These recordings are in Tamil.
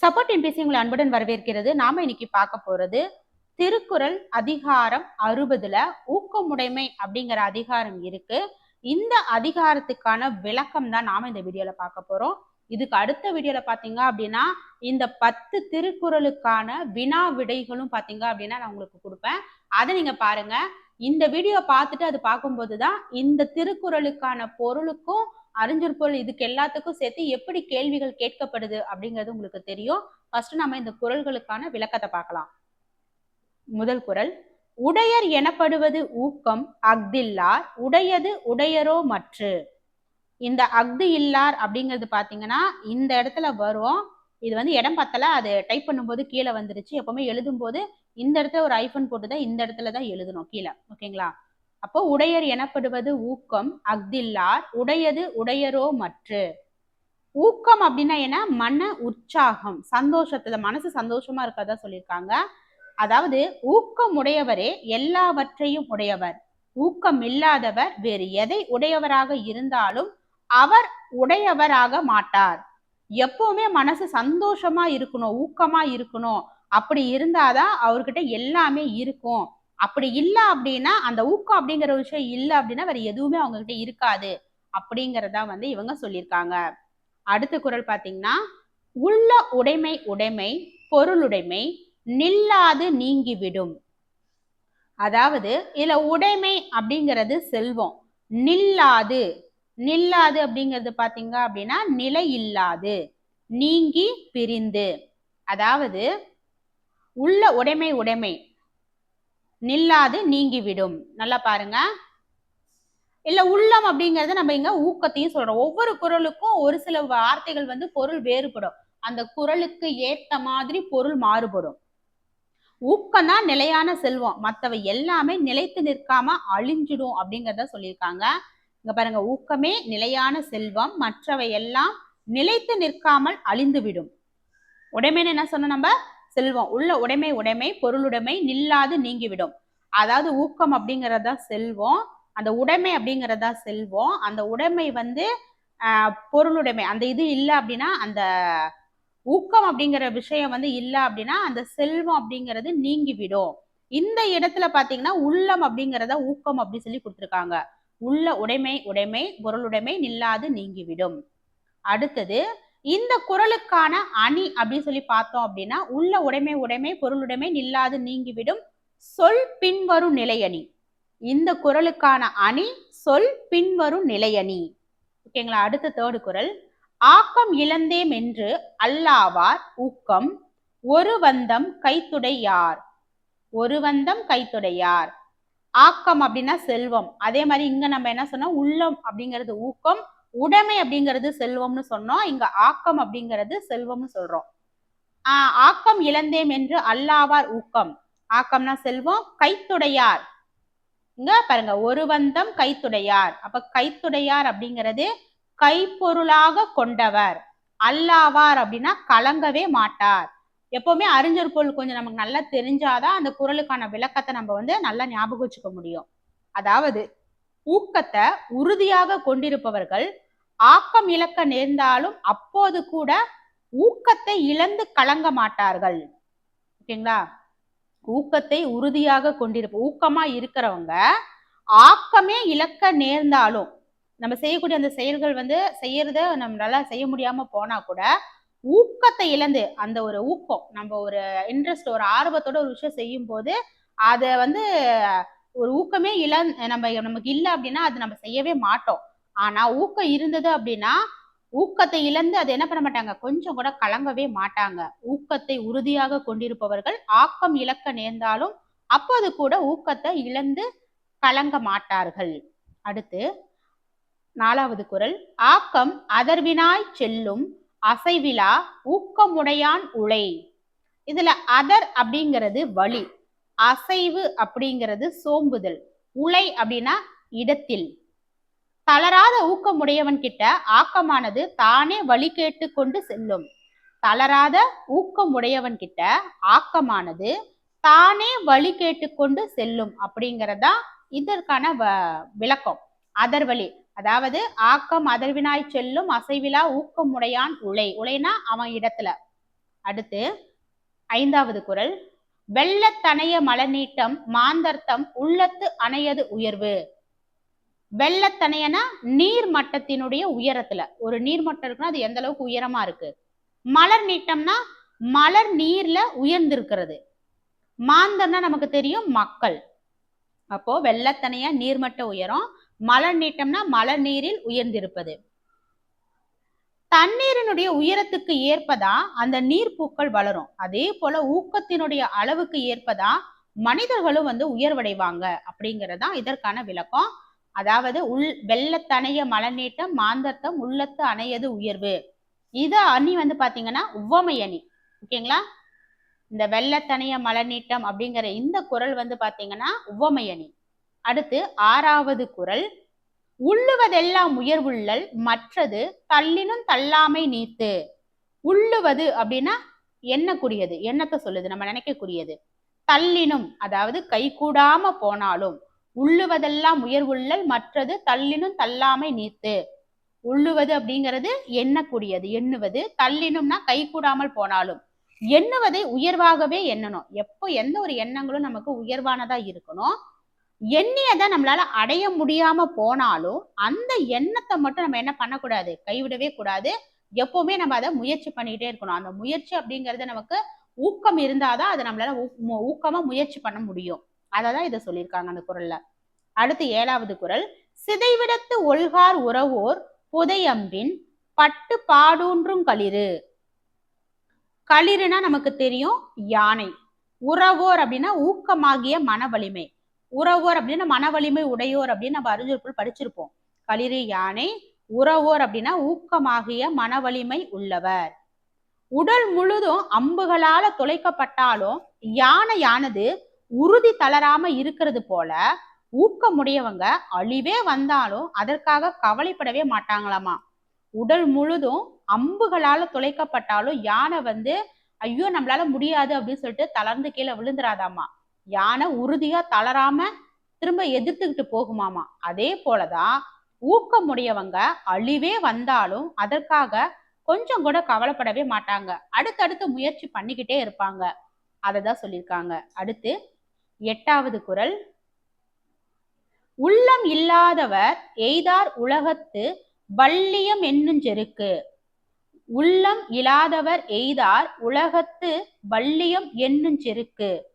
சப்போர்ட் என்பிசி உங்களை அன்புடன் வரவேற்கிறது. நாம இன்னைக்கு பார்க்க போறது திருக்குறள் அதிகாரம் அறுபதுல ஊக்கமுடைமை அப்படிங்கிற அதிகாரம் இருக்கு. இந்த அதிகாரத்துக்கான விளக்கம் தான் நாம இந்த வீடியோல பார்க்க போறோம். இதுக்கு அடுத்த வீடியோல பாத்தீங்க அப்படின்னா இந்த பத்து திருக்குறளுக்கான வினா விடைகளும் பாத்தீங்க அப்படின்னா நான் உங்களுக்கு கொடுப்பேன். அதை நீங்க பாருங்க. இந்த வீடியோ பார்த்துட்டு அது பார்க்கும்போது தான் இந்த திருக்குறளுக்கான பொருளுக்கும் அறிஞர் பொருள் இதுக்கு எல்லாத்துக்கும் சேர்த்து எப்படி கேள்விகள் கேட்கப்படுது அப்படிங்கிறது உங்களுக்கு தெரியும். ஃபர்ஸ்ட் நம்ம இந்த குரல்களுக்கான விளக்கத்தை பார்க்கலாம். முதல் குறள் உடையர் எனப்படுவது ஊக்கம் அஃதில்லார் உடையது உடையரோ மற்று. இந்த அஃது இல்லார் அப்படிங்கிறது பாத்தீங்கன்னா இந்த இடத்துல வரும். இது வந்து இடம் பத்தல அது டைப் பண்ணும்போது கீழே வந்துருச்சு. எப்பவுமே எழுதும்போது இந்த இடத்துல ஒரு ஐஃபோன் போட்டு தான் இந்த இடத்துல தான் எழுதணும் கீழே. ஓகேங்களா அப்போ உடையர் எனப்படுவது ஊக்கம் அஃதில்லார் உடையது உடையரோ மற்று. ஊக்கம் அப்படின்னா என்ன? மன உற்சாகம் சந்தோஷத்துல மனசு சந்தோஷமா இருக்கதா சொல்லியிருக்காங்க. அதாவது ஊக்கம் உடையவரே எல்லாவற்றையும் உடையவர். ஊக்கம் இல்லாதவர் வேறு எதை உடையவராக இருந்தாலும் அவர் உடையவராக மாட்டார். எப்பவுமே மனசு சந்தோஷமா இருக்கணும் ஊக்கமா இருக்கணும். அப்படி இருந்தாதான் அவர்கிட்ட எல்லாமே இருக்கும். அப்படி இல்லை அப்படின்னா அந்த ஊக்கம் அப்படிங்கிற விஷயம் இல்லை அப்படின்னா வேற எதுவுமே அவங்க கிட்ட இருக்காது. அப்படிங்கறதா வந்து இவங்க சொல்லியிருக்காங்க. அடுத்த குரல் பாத்தீங்கன்னா உள்ள உடைமை உடைமை பொருளுடைமை நில்லாது நீங்கிவிடும். அதாவது இதுல உடைமை அப்படிங்கிறது செல்வம். நில்லாது. நில்லாது அப்படிங்கிறது பாத்தீங்க அப்படின்னா நிலை இல்லாது. நீங்கி பிரிந்து. அதாவது உள்ள உடைமை உடைமை நில்லாது நீங்கிவிடும். நல்லா பாருங்க. இல்ல உள்ளம் அப்படிங்கறத நம்ம இங்க ஊக்கத்தையும் சொல்றோம். ஒவ்வொரு குரலுக்கும் ஒரு சில வார்த்தைகள் வந்து பொருள் வேறுபடும். அந்த குரலுக்கு ஏத்த மாதிரி பொருள் மாறுபடும். ஊக்கம் தான் நிலையான செல்வம். மற்றவை எல்லாமே நிலைத்து நிற்காம அழிஞ்சிடும் அப்படிங்கிறத சொல்லியிருக்காங்க. இங்க பாருங்க ஊக்கமே நிலையான செல்வம். மற்றவை எல்லாம் நிலைத்து நிற்காமல் அழிந்து விடும் என்ன சொன்ன நம்ம? செல்வம். உள்ள உடைமை உடைமை பொருளுடைமை நில்லாது நீங்கிவிடும். அதாவது ஊக்கம் அப்படிங்கறதா செல்வம் அந்த உடைமை அப்படிங்கறதா செல்வம் அந்த உடைமை வந்து ஆஹ் பொருளுடைமை. அந்த இது இல்லை அப்படின்னா அந்த ஊக்கம் அப்படிங்கிற விஷயம் வந்து இல்லை அப்படின்னா அந்த செல்வம் அப்படிங்கிறது நீங்கிவிடும். இந்த இடத்துல பாத்தீங்கன்னா உள்ளம் அப்படிங்கிறத ஊக்கம் அப்படி சொல்லி கொடுத்துருக்காங்க. உள்ள உடைமை உடைமை பொருளுடைமை நில்லாது நீங்கிவிடும். அடுத்தது இந்த குரலுக்கான அணி அப்படின்னு சொல்லி பார்த்தோம் அப்படின்னா உள்ள உடைமை உடைமை பொருளுடைமை நில்லாது நீங்கிவிடும். சொல் பின்வரும் நிலையணி. இந்த குரலுக்கான அணி சொல் பின்வரும் நிலையணி. ஓகேங்களா? அடுத்த தேர்டு குரல். ஆக்கம் இழந்தேம் என்று அல்லாவார் ஊக்கம். ஒரு வந்தம் கைத்துடையார் ஒரு வந்தம் கைத்துடையார் ஆக்கம் அப்படின்னா செல்வம். அதே மாதிரி இங்க நம்ம என்ன சொன்னோம்? உள்ளம் அப்படிங்கிறது ஊக்கம். உடைமை அப்படிங்கிறது செல்வம்னு சொன்னோம். இங்க ஆக்கம் அப்படிங்கிறது செல்வம்னு சொல்றோம். ஆஹ் ஆக்கம் இழந்தேம் என்று அல்லாவார் ஊக்கம். ஆக்கம்னா செல்வம் கைத்துடையார். இங்க பாருங்க ஒரு வந்தம் கைத்துடையார். அப்ப கைத்துடையார் அப்படிங்கிறது கைப்பொருளாக கொண்டவர். அல்லாவார் அப்படின்னா கலங்கவே மாட்டார். எப்பவுமே அறிஞர் பொருள் கொஞ்சம் நமக்கு நல்லா தெரிஞ்சாதான் அந்த குரலுக்கான விளக்கத்தை நம்ம வந்து நல்லா ஞாபகம் வச்சுக்க முடியும். அதாவது ஊக்கத்தை உறுதியாக கொண்டிருப்பவர்கள் ஆக்கம் இழக்க நேர்ந்தாலும் அப்போது கூட ஊக்கத்தை இழந்து கலங்க மாட்டார்கள். ஓகேங்களா? ஊக்கத்தை உறுதியாக கொண்டிருப்ப ஊக்கமா இருக்கிறவங்க ஆக்கமே இழக்க நேர்ந்தாலும் நம்ம செய்யக்கூடிய அந்த செயல்கள் வந்து செய்யறத நம்மளால செய்ய முடியாம போனா கூட ஊக்கத்தை இழந்து அந்த ஒரு ஊக்கம் நம்ம ஒரு இன்ட்ரெஸ்ட் ஒரு ஆர்வத்தோட ஒரு விஷயம் செய்யும் போது அதை வந்து ஒரு ஊக்கமே இல்ல நம்ம நமக்கு இல்லை அப்படின்னா அது நம்ம செய்யவே மாட்டோம். ஆனா ஊக்கம் இருந்தது அப்படின்னா ஊக்கத்தை இழந்து அது என்ன பண்ண மாட்டாங்க? கொஞ்சம் கூட கலங்கவே மாட்டாங்க. ஊக்கத்தை உறுதியாக கொண்டிருப்பவர்கள் ஆக்கம் இழக்க நேர்ந்தாலும் அப்போது கூட ஊக்கத்தை இழந்து கலங்க மாட்டார்கள். அடுத்து நாலாவது குரல். ஆக்கம் அதர்வினாய் செல்லும் அசைவிலா ஊக்கமுடையான் உழை. இதுல அதர் அப்படிங்கிறது வழி அசைவு அப்படிங்கிறது சோம்புதல். உலை அப்படின்னா இடத்தில். தளராத ஊக்கமுடையவன் கிட்ட ஆக்கமானது தானே வழி கேட்டு கொண்டு செல்லும். தளராத ஊக்கமுடையவன் கிட்ட ஆக்கமானது தானே வழி கேட்டுக்கொண்டு செல்லும் அப்படிங்கிறதா இதற்கான விளக்கம். அதர்வழி. அதாவது ஆக்கம் அதர்வினாய் செல்லும் அசைவிலா ஊக்கமுடையான் உலை. உலைனா அவன் இடத்துல. அடுத்து ஐந்தாவது குரல். வெள்ளத்தனைய மலநீட்டம் மாந்தர்த்தம் உள்ளத்து அணையது உயர்வு. வெள்ளத்தனையனா நீர் மட்டத்தினுடைய உயரத்துல. ஒரு நீர் மட்டம் இருக்குன்னா அது எந்த அளவுக்கு உயரமா இருக்கு? மலர் நீட்டம்னா மலர் நீர்ல உயர்ந்திருக்கிறது. மாந்தம்னா நமக்கு தெரியும் மக்கள். அப்போ வெள்ளத்தனையா நீர்மட்ட உயரம் மலர் நீட்டம்னா மலர் நீரில் உயர்ந்திருப்பது. தண்ணீரினுடைய உயரத்துக்கு ஏற்பதா அந்த நீர் பூக்கள் வளரும்? அதே போல ஊக்கத்தினுடைய அளவுக்கு ஏற்பதா மனிதர்களும் வந்து உயர்வடைவாங்க அப்படிங்கறதா இதற்கான விளக்கம். அதாவது உள் வெள்ளத்தணைய மலநீட்டம் மாந்தர்த்தம் உள்ளத்து அணையது உயர்வு. இது அணி வந்து பாத்தீங்கன்னா உவமை அணி. ஓகேங்களா? இந்த வெள்ளத்தணைய மலநீட்டம் அப்படிங்கிற இந்த குரல் வந்து பாத்தீங்கன்னா உவமை அணி. அடுத்து ஆறாவது குரல் உள்ளுவதெல்லாம் உயர்வுள்ளல் மற்றது தள்ளினும் தள்ளாமை நீத்து. உள்ளுவது அப்படின்னா எண்ணக்கூடியது எண்ணத்தை சொல்லுது நம்ம நினைக்கக்கூடியது. தள்ளினும் அதாவது கை கூடாம போனாலும் உள்ளுவதெல்லாம் உயர்வுள்ளல் மற்றது தள்ளினும் தள்ளாமை நீத்து. உள்ளுவது அப்படிங்கிறது எண்ணக்கூடியது எண்ணுவது. தள்ளினும்னா கை கூடாமல் போனாலும் எண்ணுவதை உயர்வாகவே எண்ணணும். எப்போ எந்த ஒரு எண்ணங்களும் நமக்கு உயர்வானதா இருக்கணும்? எண்ணியதை நம்மளால அடைய முடியாம போனாலும் அந்த எண்ணத்தை மட்டும் நம்ம என்ன பண்ணக்கூடாது? கைவிடவே கூடாது. எப்பவுமே நம்ம அதை முயற்சி பண்ணிக்கிட்டே இருக்கணும். அந்த முயற்சி அப்படிங்கிறது நமக்கு ஊக்கம் இருந்தாதான் அதை நம்மளால ஊக்கமா முயற்சி பண்ண முடியும். அதை தான் இதை சொல்லியிருக்காங்க அந்த குரல்ல. அடுத்து ஏழாவது குரல். சிதைவிடத்து ஒல்கார் உறவோர் புதையம்பின் பட்டு பாடூன்றும் களிறு. களிறுனா நமக்கு தெரியும் யானை. உறவோர் அப்படின்னா ஊக்கமாகிய மன வலிமை உறவோர் அப்படின்னா மன வலிமை உடையோர் அப்படின்னு நம்ம அறிஞர்கள் படிச்சிருப்போம். களிறு யானை உறவோர் அப்படின்னா ஊக்கமாகிய மன வலிமை உள்ளவர். உடல் முழுதும் அம்புகளால துளைக்கப்பட்டாலும் யானையானது உறுதி தளராம இருக்கிறது போல ஊக்கமுடையவங்க அழிவே வந்தாலும் அதற்காக கவலைப்படவே மாட்டாங்களாமா? உடல் முழுதும் அம்புகளால துளைக்கப்பட்டாலும் யானை வந்து ஐயோ நம்மளால முடியாது அப்படின்னு சொல்லிட்டு தளர்ந்து கீழே விழுந்துராதாமா யானை உறுதியா தளராம திரும்ப எதிர்த்துக்கிட்டு போகுமாமா. அதே போலதான் ஊக்கமுடையவங்க அழிவே வந்தாலும் அதற்காக கொஞ்சம் கூட கவலைப்படவே மாட்டாங்க. அடுத்தடுத்து முயற்சி பண்ணிக்கிட்டே இருப்பாங்க. அதை தான் சொல்லியிருக்காங்க. அடுத்து எட்டாவது குரல். உள்ளம் இல்லாதவர் எய்தார் உலகத்து வள்ளியம் என்னும் செருக்கு. உள்ளம் இல்லாதவர் எய்தார் உலகத்து வள்ளியம் என்னும் செருக்கு.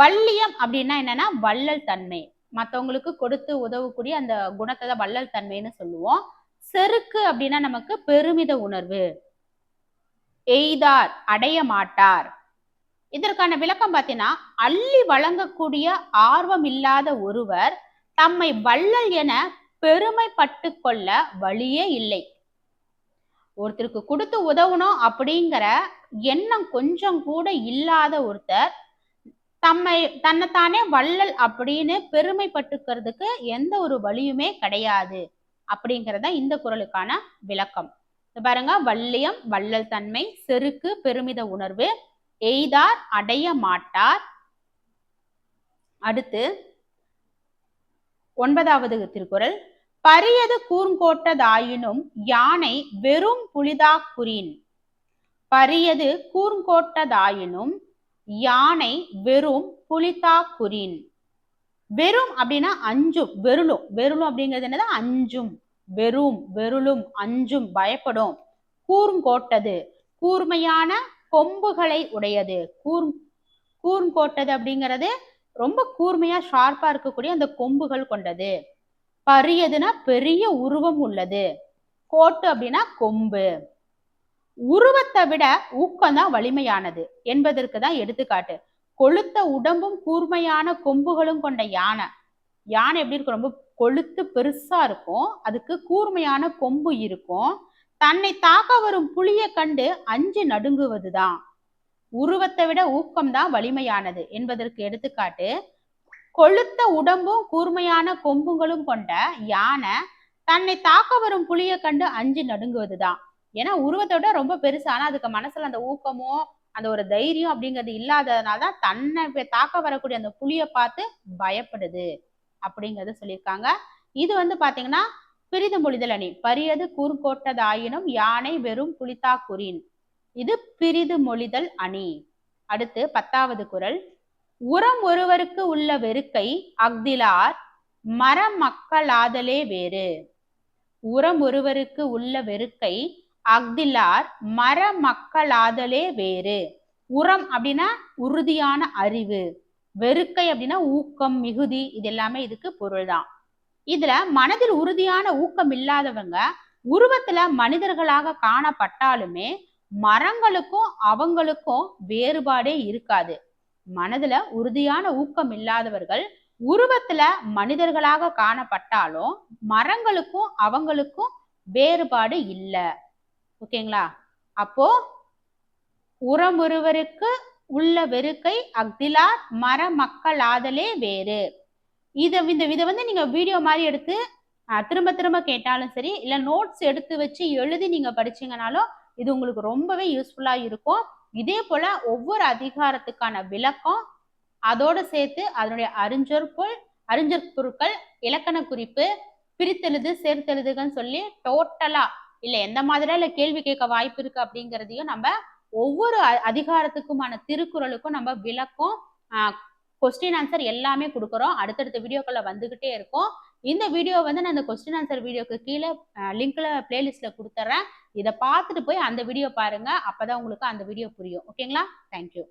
வள்ளியம் அப்படின்னா என்னன்னா வள்ளல் தன்மை. மற்றவங்களுக்கு கொடுத்து உதவக்கூடிய அந்த குணத்தை தான் வள்ளல் தன்மைன்னு சொல்லுவோம். செருக்கு அப்படின்னா நமக்கு பெருமித உணர்வு. எய்தார் அடைய மாட்டார். இதற்கான விளக்கம் பார்த்தீங்கன்னா அள்ளி வழங்கக்கூடிய ஆர்வம் இல்லாத ஒருவர் தம்மை வள்ளல் என பெருமைப்பட்டு கொள்ள வழியே இல்லை. ஒருத்தருக்கு கொடுத்து உதவணும் அப்படிங்கிற எண்ணம் கொஞ்சம் கூட இல்லாத ஒருத்தர் தம்மை தன்னைத்தானே வள்ளல் அப்படின்னு பெருமைப்பட்டுக்கிறதுக்கு எந்த ஒரு வழியுமே கிடையாது அப்படிங்கிறத இந்த குறளுக்கான விளக்கம். பாருங்க வள்ளியம் வள்ளல் தன்மை செருக்கு பெருமித உணர்வு எய்தார் அடைய மாட்டார். அடுத்து ஒன்பதாவது திருக்குறள் பரியது கூர்ங்கோட்டதாயினும் யானை வெறும் புலிதா குறின் பரியது கூர்ங்கோட்டதாயினும் யானை வெறும் புலிதா குறின் வெறும் அப்படின்னா அஞ்சும் வெருளும். வெருளும் அப்படிங்கிறது என்னது? அஞ்சும். வெறும் வெருளும் அஞ்சும் பயப்படும். கூர்ங்கோட்டது கூர்மையான கொம்புகளை உடையது. கூர் கூர்ங்கோட்டது அப்படிங்கிறது ரொம்ப கூர்மையா ஷார்ப்பா இருக்கக்கூடிய அந்த கொம்புகள் கொண்டது. பரியதுன்னா பெரிய உருவம் உள்ளது. கோட்டு அப்படின்னா கொம்பு. உருவத்தை விட ஊக்கம் தான் வலிமையானது என்பதற்கு தான் எடுத்துக்காட்டு. கொளுத்த உடம்பும் கூர்மையான கொம்புகளும் கொண்ட யானை. யானை எப்படி இருக்கும்? ரொம்ப கொளுத்து பெருசா இருக்கும். அதுக்கு கூர்மையான கொம்பு இருக்கும். தன்னை தாக்க வரும் புலியை கண்டு அஞ்சு நடுங்குவதுதான். உருவத்தை விட ஊக்கம் தான் வலிமையானது என்பதற்கு எடுத்துக்காட்டு. கொளுத்த உடம்பும் கூர்மையான கொம்புகளும் கொண்ட யானை தன்னை தாக்க வரும் புலியை கண்டு அஞ்சு நடுங்குவதுதான். ஏன்னா உருவத்தை விட ரொம்ப பெருசு. ஆனா அதுக்கு மனசுல அந்த ஊக்கமோ அந்த ஒரு தைரியம் அப்படிங்கிறது இல்லாததுனால தான் தன்னை தாக்க வரக்கூடிய அந்த புலியை பார்த்து பயப்படுது அப்படிங்கறத சொல்லியிருக்காங்க. இது வந்து பாத்தீங்கன்னா பிரிது மொழிதல் அணி. பரியது கூர்கோட்டதாயினும் யானை வெறும் புலித்தா குறின் இது பிரிது மொழிதல் அணி. அடுத்து பத்தாவது குரல். உரம் ஒருவருக்கு உள்ள வெறுக்கை அஃதிலார் மரமக்களாதலே வேறு. உரம் ஒருவருக்கு உள்ள வெறுக்கை அஃதிலார் மரமக்களாதலே வேறு. உரம் அப்படின்னா உறுதியான அறிவு. வெறுக்கை அப்படின்னா ஊக்கம் மிகுதி இது எல்லாமே இதுக்கு பொருள் தான் இதுல மனதில் உறுதியான ஊக்கம் இல்லாதவங்க உருவத்துல மனிதர்களாக காணப்பட்டாலுமே மரங்களுக்கும் அவங்களுக்கும் வேறுபாடே இருக்காது. மனதுல உறுதியான ஊக்கம் இல்லாதவர்கள் உருவத்துல மனிதர்களாக காணப்பட்டாலும் மரங்களுக்கும் அவங்களுக்கும் வேறுபாடு இல்லை. ஓகேங்களா? அப்போ உரம் ஒருவருக்கு உள்ள வெறுக்கை அக்திலார் மர மக்கள் ஆதலே வேறு. இதை இந்த இதை வந்து நீங்க வீடியோ மாதிரி எடுத்து திரும்ப திரும்ப கேட்டாலும் சரி இல்ல நோட்ஸ் எடுத்து வச்சு எழுதி நீங்க படிச்சீங்கனாலும் இது உங்களுக்கு ரொம்பவே யூஸ்ஃபுல்லா இருக்கும். இதே போல ஒவ்வொரு அதிகாரத்துக்கான விளக்கம் அதோட சேர்த்து அதனுடைய அறிஞ்சொற்பொருள் அறிஞர் பொருட்கள் இலக்கண குறிப்பு பிரித்தெழுது சேர்த்தெழுதுகன்னு சொல்லி டோட்டலா இல்ல எந்த மாதிரியா இல்ல கேள்வி கேட்க வாய்ப்பு இருக்கு அப்படிங்கிறதையும் நம்ம ஒவ்வொரு அ- அதிகாரத்துக்குமான திருக்குறளுக்கும் நம்ம விளக்கம் கொஸ்டின் ஆன்சர் எல்லாமே கொடுக்குறோம். அடுத்தடுத்த வீடியோக்களை வந்துகிட்டே இருக்கும். இந்த வீடியோ வந்து நான் இந்த கொஸ்டின் ஆன்சர் வீடியோக்கு கீழே லிங்க்ல பிளேலிஸ்ட்ல கொடுத்துட்றேன் இதை பார்த்துட்டு போய் அந்த வீடியோ பாருங்க. அப்பதான் உங்களுக்கு அந்த வீடியோ புரியும். ஓகேங்களா? தேங்க்யூ